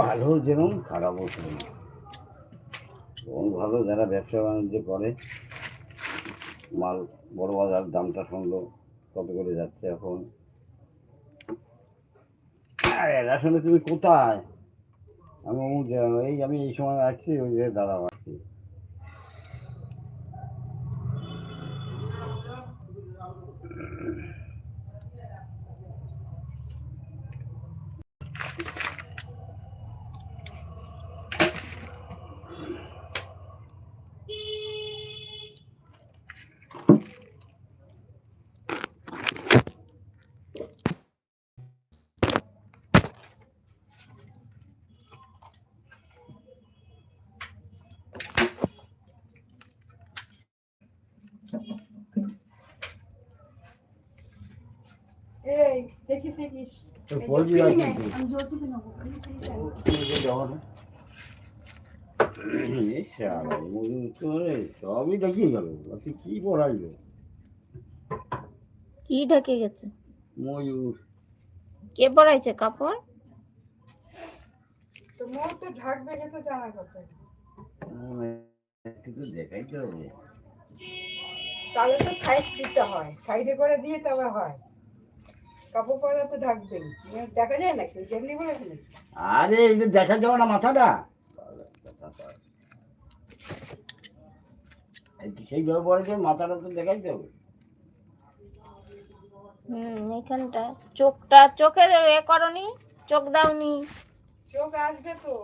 ভালো যেরকম খারাপও সেরকম ভালো যারা ব্যবসা বাণিজ্য করে, মাল, বড় বাজার দামটা শুনলো কত করে যাচ্ছে এখন? আর আসলে তুমি কোথায়? আমি, এই আমি এই সময় আসছি, ওই যে দাঁড়াও আসছি এই দেখি দেখিস তো আর কি আমি নেব সবই গেল। পড়াইলো? ঢেকে গেছে? ময়ূর। কে পরাইছে কাপড়? তো তো ঢাকবে না তো জানা কথা। একটু দেখাইতে হবে। তাহলে তো সাইড দিতে হয়। সাইডে করে দিয়ে তবে হয়। কাপড় পরা তো ঢাকবেই। দেখা যায় নাকি? যেমনি বলেছে নাকি? আরে এটা দেখা যাবে না মাথাটা। এই তো সেইভাবে পড়েছে? মাথাটা তো দেখাইতে হবে। হুম এইখানটা। চোখটা চোখে এ করনি চোখ দাওনি। চোখ আসবে তো।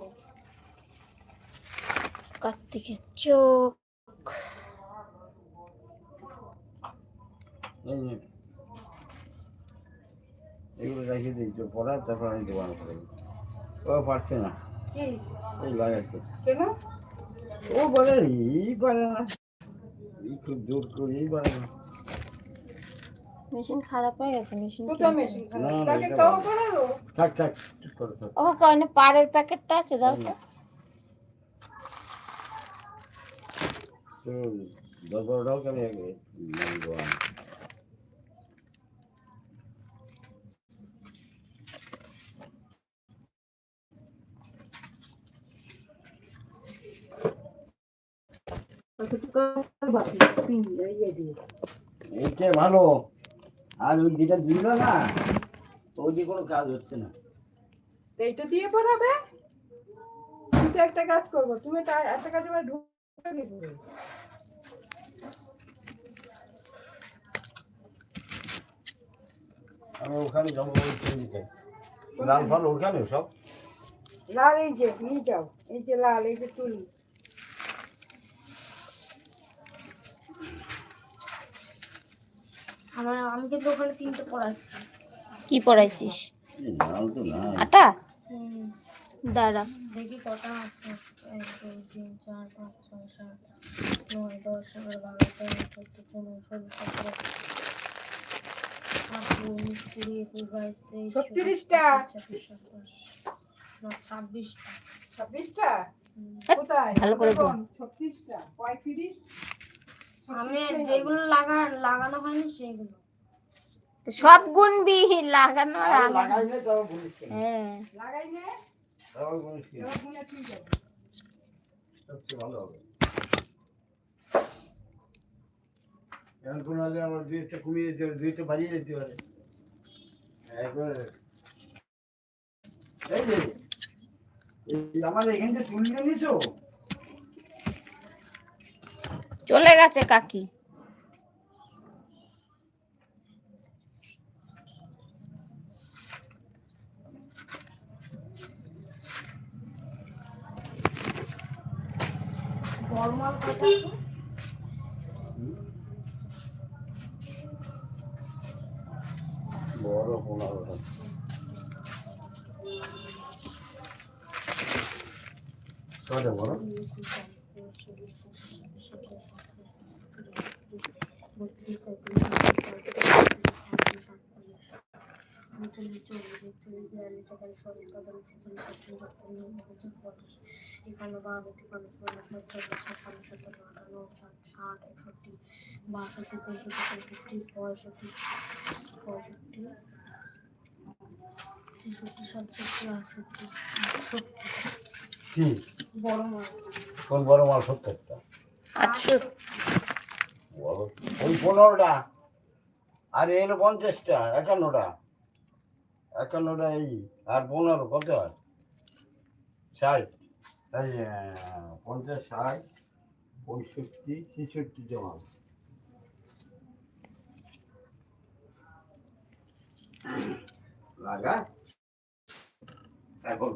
কার্তিকের চোখ। এই নে। এগুলো রেখে দিয়েছ পড়া তারপর আমি দোকান করে দিই। ও পারছে না। কি? এই লাগাইছে কেন? ও বলে এই পারে না। এই খুব জোর করেই পারে না। মেশিন খারাপ হয়ে গেছে মেশিন কোথাও মেশিন খারাপ? তাকে তাও। করালো থাক থাক ও কারণে পাড়ের প্যাকেটটা আছে দাও তো। তো দশ বারোটাও কেন এইটা ভালো। আর ওই যেটা দিল না ওই দিয়ে কোনো কাজ হচ্ছে না। এইটা দিয়ে পড়াবে? তুমি তো একটা কাজ করব। তুমি একটা একটা কাজ এবার ঢুকে দিবে আমি ওখানে ওই ক্লিনিকে লাল ফল ওখানে সব? লাল এই যে নিয়ে যাও। এই যে লাল এই যে তুলি। আমার আমি কিন্তু ওখানে তিনটে পড়াচ্ছি। কি পড়াইছিস? এই লাল তো না আটা? দাঁড়া। দেখি কটা আছে। এক দুই তিন চার পাঁচ ছয় সাত নয় দশ এগারো বারো তেরো চোদ্দ পনেরো ষোলো সতেরো আঠারো উনিশ কুড়ি একুশ বাইশ তেইশ ছত্রিশটা। ছাব্বিশ সাতাশ না ছাব্বিশটা। ছাব্বিশটা? কোথায় ভালো করে ছত্রিশটা পঁয়ত্রিশ? আমি যেগুলো লাগা লাগানো হয়নি সেইগুলো। তো সব গুনবি লাগানো? হ্যাঁ। আমার দুই একটা কমিয়ে দিতে পারে দুই বাড়িয়ে দিতে পারে আমার এখান থেকে নিছো চলে গেছে কাকি। ফর্মাল কটা বড়? একান্ন বারো তিপ্পান্ন ষোলো সতেরো ছাপ্পান্ন সতেরো আটান্ন ষাট ষাট একষট্টি বাষট্টি তেষট্টি চৌষট্টি পঁয়ষট্টি পঁয়ষট্টি ছেষট্টি সাতষট্টি আটষট্টি। আটষট্টি বড় কোন বড় মাল? সত্তরটা। বড় ওই পনেরোটা। আর এলো পঞ্চাশটা, একান্নটা। একান্নটা এই, আর পনেরো, কত? ষাট। এই পঞ্চাশ, ষাট, পঁয়ষট্টি, ছেষট্টি জমা। লাগা? এখন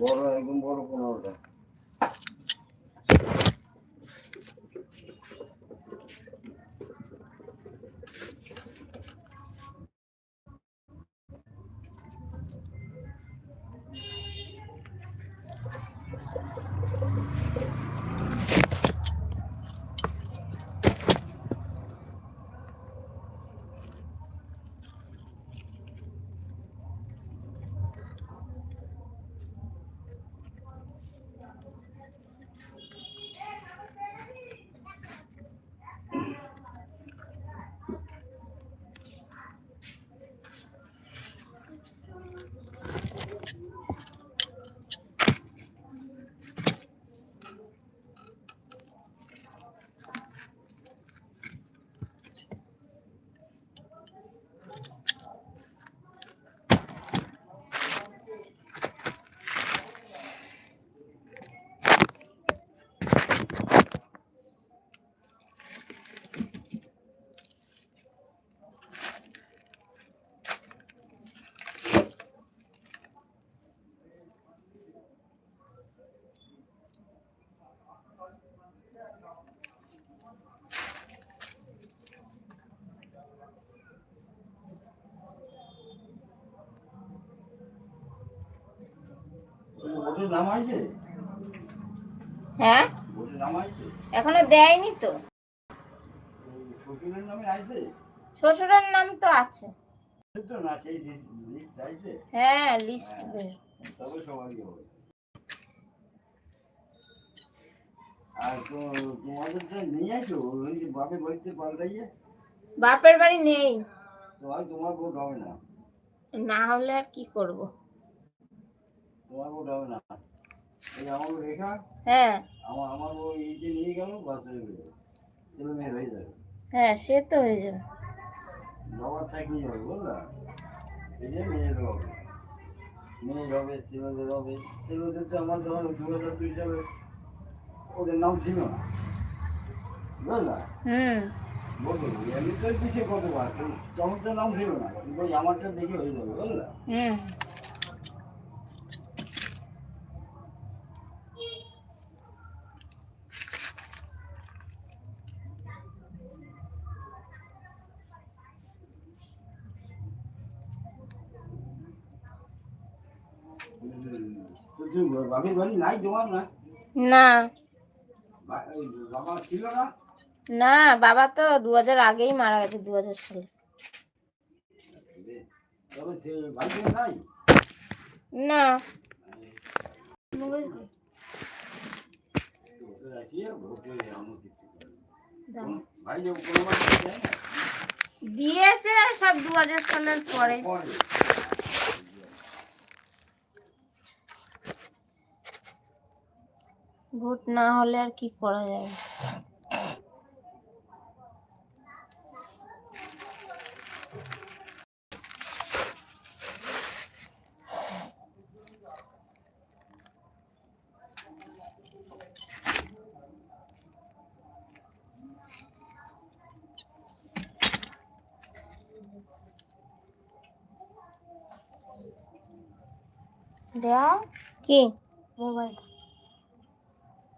বড়, একদম বড় পনেরোটা। হ্যাঁ? এখনও দেয়নি তো। শ্বশুরের নামে তো আছে। হ্যাঁ লিস্ট হবে। আর তোমাদের নিয়ে আছো? বাপের বাড়িতে পাল্টাইয়ে? বাপের বাড়ি নেই। তোমার ভোট হবে না। না হলে আর কি করব? তোমার হবে না? এই আমার রেখা হ্যাঁ। আমার আমার ওই যে নিয়ে গেল হয়ে গেল ছেলে মেয়ে হয়ে যাবে। হ্যাঁ সে তো হয়ে যাবে। বাবার চাকরি হবে এই যে মেয়ের হবে। মেয়ের হবে ছেলেদের হবে। ছেলেদের তো আমার দু হাজার দুই সালে ওদের নাম ছিল না। বুঝলা? হুম। বলব আমি তো পিছিয়ে কতবার তখন তো নাম ছিল না। কিন্তু আমারটা দেখে হয়ে যাবে বুঝলা? হুম তো বাপের বাড়ি নাই তোমার না? না। বাবা ছিল না? না বাবা তো দু হাজার আগেই মারা গেছে দু হাজার সালে না। দিয়েছে সব দু হাজার সালের পরে। ভোট না হলে আর কি করা যাবে দেয়া কি? মোবাইল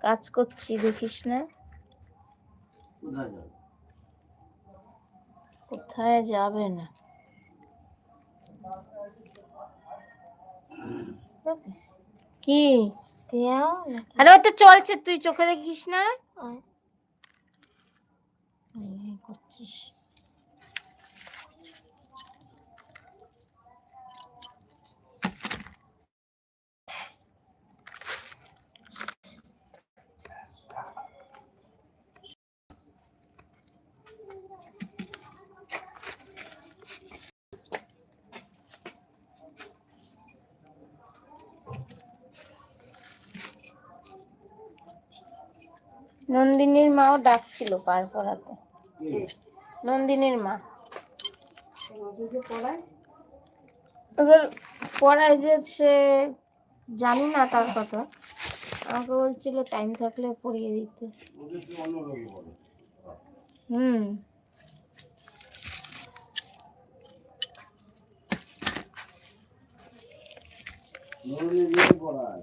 কাজ করছি দেখিস না। কোথায় যাবে? না? কি? আরে ওই তো চলছে তুই চোখে দেখিস না? করছিস। নন্দিনীর মাও ডাকছিল পার পড়াতে। নন্দিনীর মা। ওদের পড়ায় যে সে জানি না তার কথা। আমাকে বলছিল টাইম থাকলে পড়িয়ে দিতে। হুম। পড়ায়।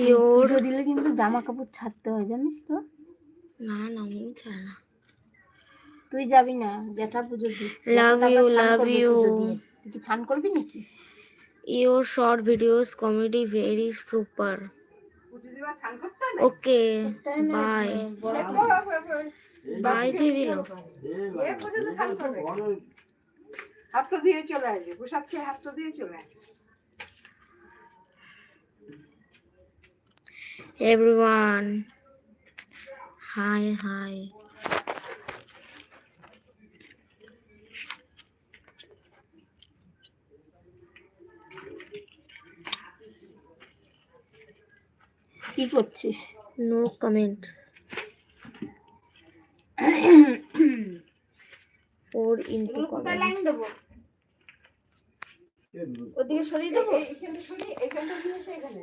ইয়োর দিলে কিন্তু জামা কাপড় ছাড়তে হয় জানিস তো? না না আমি ছাড়া না। তুই যাবি না জ্যাঠা পুজো Love you, love you. তুই কি ছান করবি নাকি? Your short videos comedy very super okay bye bye দিয়ে দিল এ পর্যন্ত হাতটা দিয়ে চলে আসবে প্রসাদ খেয়ে হাতটা দিয়ে চলে আসবে। এভরিওয়ান হাই হাই কি করছিস? No comments four into comments ওদিকে সরিয়ে দেবো? এইখানটা সরিয়ে এইখানটা দিয়ে এখানে।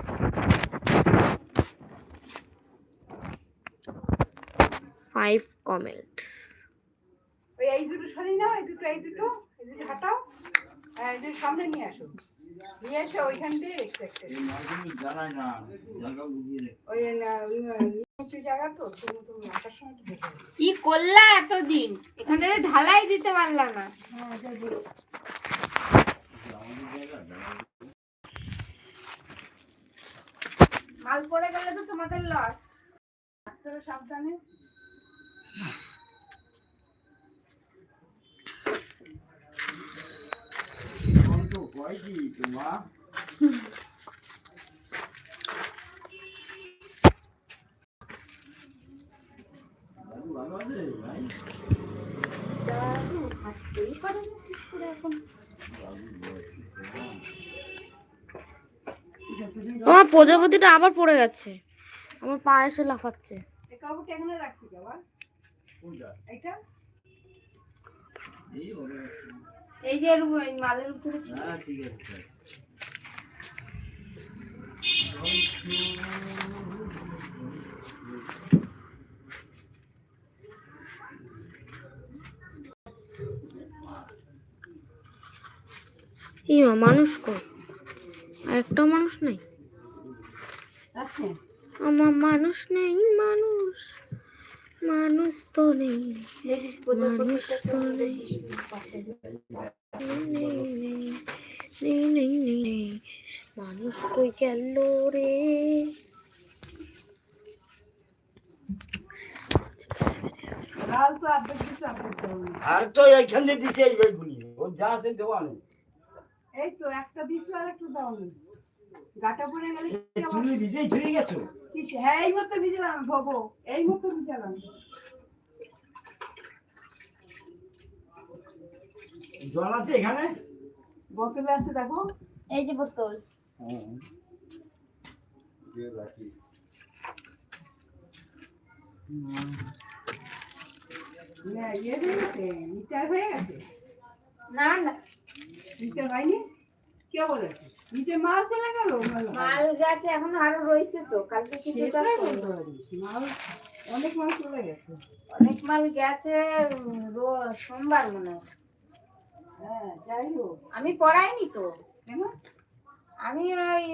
five comments. ওই এই দুটো সরিয়ে নাও এই দুটো এই দুটো এই দুটো হাঁটাও হ্যাঁ, এই দুটো সামনে নিয়ে আসো। নিয়ে এসে ওইখান দিয়ে রেখে। কি করলা এতদিন? এখানে ঢালাই দিতে পারলা না। হ্যাঁ মাল পড়ে গেলে তো তোমাদের লস সাবধানে আমার প্রজাপতিটা আবার পড়ে গেছে। আমার পায়ে এসে লাফাচ্ছে। রাখছি এই যে এর ওই মালের উপরে ছিল। হ্যাঁ ঠিক আছে স্যার মা, মানুষ কই? আর একটাও মানুষ নেই? আছে। আমার মানুষ নেই মানুষ। মানুষ তো নেই মানুষ তো নেই। নেই, নেই, নেই, নেই, নেই, নেই, নেই। মানুষ কই গেল রে? দেওয়া আর তো এইখান দিয়ে দিতে ও যা আছে দেওয়া নেই। এই তো একটা দিছো আর একটু দাও নি গাটা পড়ে গেলে তুমি নিজেই ঝুড়ে গেছো? হ্যাঁ এই মতো ভিজলাম ভবো এই মতো ভিজালাম। জল আছে এখানে? বোতলে আছে দেখো। এই যে বোতল। হ্যাঁ না, ইয়ে হয়ে গেছে মিটার হয়ে গেছে? না না। মিটার হয়নি? কে বলেছে? নিচে মাল চলে গেল? মাল গাছে এখন আরও রয়েছে তো কালকে কিছুটা মাল অনেক মাল চলে গেছে। অনেক মাল গেছে সোমবার মনে হয়। যাই হোক। আমি পড়াইনি তো। কেন? আমি ওই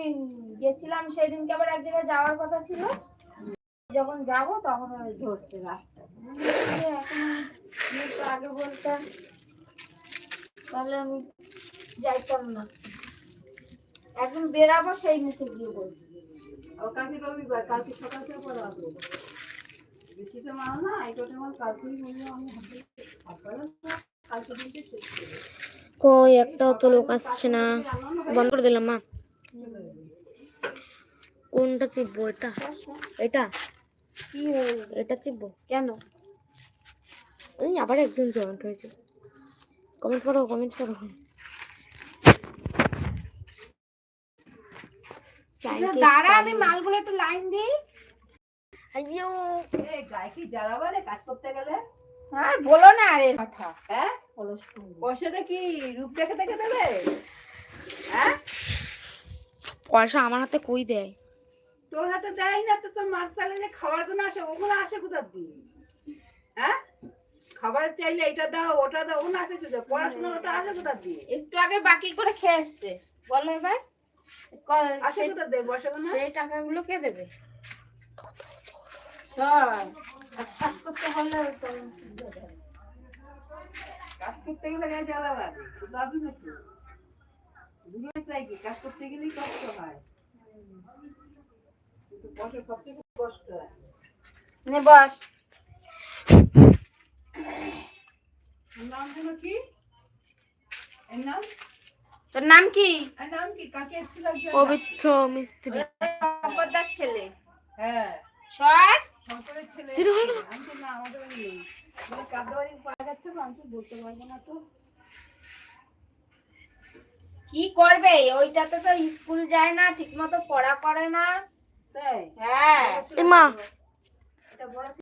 গেছিলাম সেদিনকে আবার এক জায়গায় যাওয়ার কথা ছিল। যখন যাব তখন ওই ধরছে রাস্তা। এখন আগে বলতাম তাহলে আমি যাইতাম না। একদিন বেরাবো সেই মুখে গিয়ে বলছি কালকে রবিবার কালকে সকাল থেকে পড়া হবে বেশি তো মাল না এই কটা মাল কালকেই আমি কালকে দিনকে শেষ কই একটাও তো লোক আসছে না। বন্ধ করে দিলাম মা। কোনটা চিপবো এটা? এটা? এটা চিপবো। কেন? এই আবার একজন জয়েন্ট হয়েছে। কমেন্ট করো কমেন্ট করো দাঁড়া আমি মালগুলো একটু লাইন দিই। আইয়ো। এই গায়ে কি জ্বালাবা রে কাজ করতে গেলে? হ্যাঁ বলো না আরে কথা। হ্যাঁ? পয়সাটা কি রূপ দেখে দেখে দেবে? হ্যাঁ? পয়সা আমার হাতে কই দেয়? তোর হাতে দেয় না তো তোর মাছ চালিয়ে খাবারগুলো আসে ওগুলো আসে কোথার দিয়ে? হ্যাঁ? খাবার চাইলে এটা দাও ওটা দাও ওগুলো আসে কোথায়? পড়াশোনা ওটা আসে কোথার দিয়ে? একটু আগে বাকি করে খেয়ে এসছে। বলো এবার। সেই- টাকাগুলো কে দেবে? কাজ করতে হলে কাজ করতে গেলে জ্বালা দাদু নাকি? দূরে চাই কি? কাজ করতে গেলেই কষ্ট হয়। কিন্তু বসে সবচেয়ে কষ্ট হয়। নে বস। নাম যেন কি? এর নাম? তোর নাম কি? নাম কি? কাকে এসেছিল পবিত্র মিস্ত্রি। সম্পদার ছেলে। হ্যাঁ। শর্ট শঙ্করের ছেলে। না আমাদের নেই। মানে পাওয়া যাচ্ছে না আমি বলতে পারব না তো। কি করবে? ওইটাতে তো স্কুল যায় না ঠিক মতো পড়া করে না। তাই? হ্যাঁ। মা এটা বড়